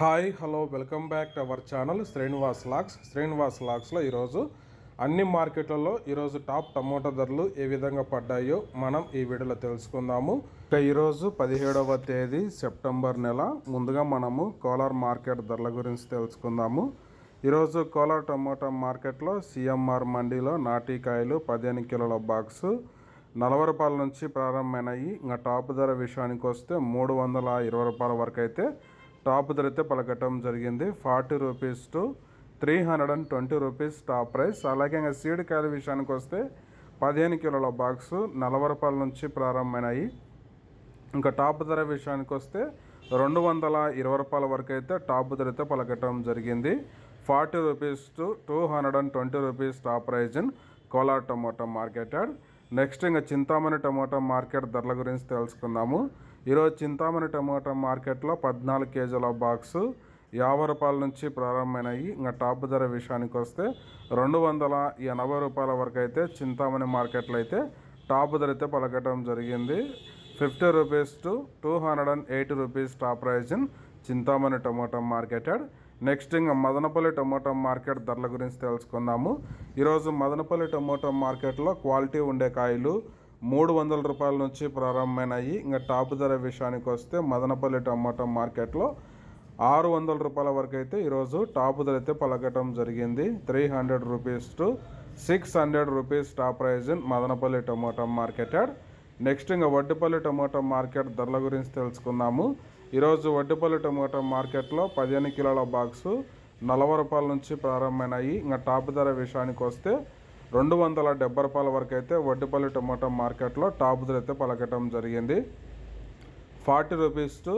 Hi hello welcome back to our channel Srinivas lakhs. Srinivas లాక్స్లో ఈరోజు అన్ని మార్కెట్లలో ఈరోజు టాప్ టమోటా ధరలు ఏ విధంగా పడ్డాయో మనం ఈ వీడియోలో తెలుసుకుందాము. ఇక ఈరోజు పదిహేడవ తేదీ సెప్టెంబర్ నెల. ముందుగా మనము కోలార్ మార్కెట్ ధరల గురించి తెలుసుకుందాము. ఈరోజు కోలార్ టమోటా మార్కెట్లో సిఎంఆర్ మండీలో నాటికాయలు పదిహేను కిలోల బాక్సు నలభై రూపాయల నుంచి ప్రారంభమైనాయి. ఇంకా టాప్ ధర విషయానికి వస్తే మూడు వందల ఇరవై రూపాయల వరకు అయితే టాప్ ధర అయితే పలకటం జరిగింది. Forty rupees to three hundred and twenty rupees top price. అలాగే ఇంకా సీడ్ కాయల విషయానికి వస్తే పదిహేను కిలోల బాక్సు నలభై రూపాయల నుంచి ప్రారంభమైనాయి. ఇంకా టాప్ ధర విషయానికి వస్తే రెండు వందల ఇరవై రూపాయల వరకు అయితే టాప్ ధర అయితే పలకటం జరిగింది. Forty rupees to two hundred and twenty rupees top price in Kolar tomato marketed. Next ఇంకా చింతామణి టమోటా మార్కెట్ ధరల గురించి తెలుసుకుందాము. ఈరోజు చింతామణి టమాటా మార్కెట్లో పద్నాలుగు కేజీల బాక్సు యాభై రూపాయల నుంచి ప్రారంభమైనాయి. ఇంకా టాప్ ధర విషయానికి వస్తే రెండు వందల ఎనభై రూపాయల వరకు అయితే చింతామణి మార్కెట్లో అయితే టాప్ ధర అయితే పలకటం జరిగింది. Fifty rupees to two hundred and eighty rupees top price in Chintamani tomato marketed. Next ఇంకా మదనపల్లి టమోటా మార్కెట్ ధరల గురించి తెలుసుకుందాము. ఈరోజు మదనపల్లి టమోటా మార్కెట్లో క్వాలిటీ ఉండే కాయలు మూడు వందల రూపాయల నుంచి ప్రారంభమైనాయి. ఇంకా టాప్ ధర విషయానికి వస్తే మదనపల్లి టమాటో మార్కెట్లో ఆరు వందల రూపాయల వరకు అయితే ఈరోజు టాప్ ధర అయితే పలకటం జరిగింది. Three hundred rupees to six hundred rupees top price in Madanapalle tomato market next ఇంకా వడ్డిపల్లి టమోటా మార్కెట్ ధరల గురించి తెలుసుకుందాము. ఈరోజు వడ్డిపల్లి టమోటా మార్కెట్లో పదిహేను కిలోల బాక్సు నలభై రూపాయల నుంచి ప్రారంభమైనాయి. ఇంకా టాప్ ధర విషయానికి వస్తే రెండు వందల డెబ్బై రూపాయల వరకు అయితే వడ్డిపల్లి టమోటా మార్కెట్లో టాప్ ధర అయితే పలకటం జరిగింది. Forty rupees to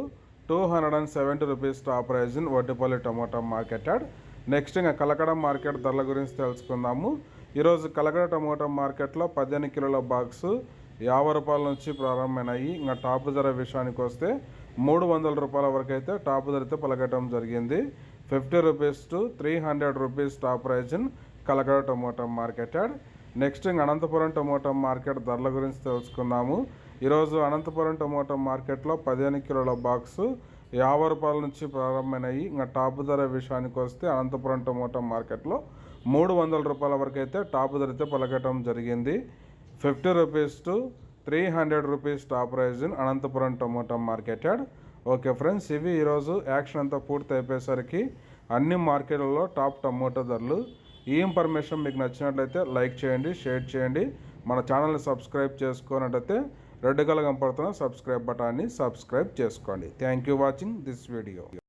two hundred and seventy rupees top price in Vaddipalli tomato marketed. Next ఇంకా కలకడ మార్కెట్ ధరల గురించి తెలుసుకుందాము. ఈరోజు కలకడ టమోటా మార్కెట్లో పదిహేను కిలోల బాక్సు యాభై రూపాయల నుంచి ప్రారంభమైనాయి. ఇంకా టాప్ ధర విషయానికి వస్తే మూడు వందల రూపాయల వరకు అయితే టాప్ ధర అయితే పలకటం జరిగింది. Fifty rupees to three hundred rupees top price in Kalakada tomato marketed. Next Anantapuram tomato market ధరల గురించి తెలుసుకుందాము. ఈరోజు అనంతపురం టమోటా మార్కెట్లో పదిహేను కిలోల బాక్సు యాభై రూపాయల నుంచి ప్రారంభమైనాయి. ఇంకా టాప్ ధర విషయానికి వస్తే అనంతపురం టమోటా మార్కెట్లో మూడు వందల రూపాయల వరకు అయితే టాప్ ధర అయితే పలకటం జరిగింది. Fifty rupees to three hundred rupees top price in Anantapuram tomato marketed. Okay friends ఇవి ఈరోజు యాక్షన్ అంతా పూర్తి అయిపోయేసరికి అన్ని మార్కెట్లలో టాప్ టమోటా ధరలు ఈ ఇన్ఫర్మేషన్ మీకు నచ్చినట్లయితే లైక్ చేయండి షేర్ చేయండి. మన ఛానల్ని సబ్స్క్రైబ్ చేసుకున్నట్లయితే రెడ్ కలర్ కనపడుతున్న సబ్స్క్రైబ్ బటాన్ని సబ్స్క్రైబ్ చేసుకోండి. Thank you watching this video